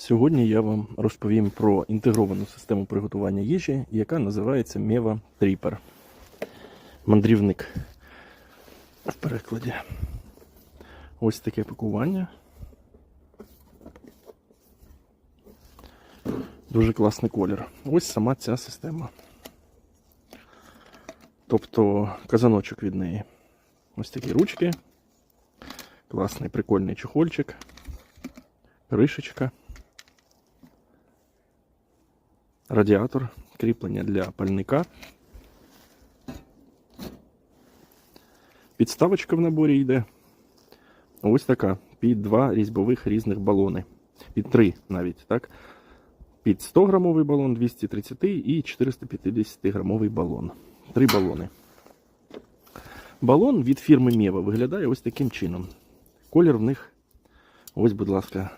Сьогодні я вам розповім про інтегровану систему приготування їжі, яка називається Meva Tripper. Мандрівник в перекладі. Ось таке пакування. Дуже класний колір. Ось сама ця система. Тобто казаночок від неї. Ось такі ручки. Класний прикольний чехольчик. Кришечка. Радіатор, кріплення для пальника. Підставочка в наборі йде. Ось така. Під два різьбових різних балони. Під три навіть, так? Під 100 грамовий балон, 230 і 450 грамовий балон. Три балони. Балон від фірми Мєва виглядає ось таким чином. Колір в них, ось, будь ласка,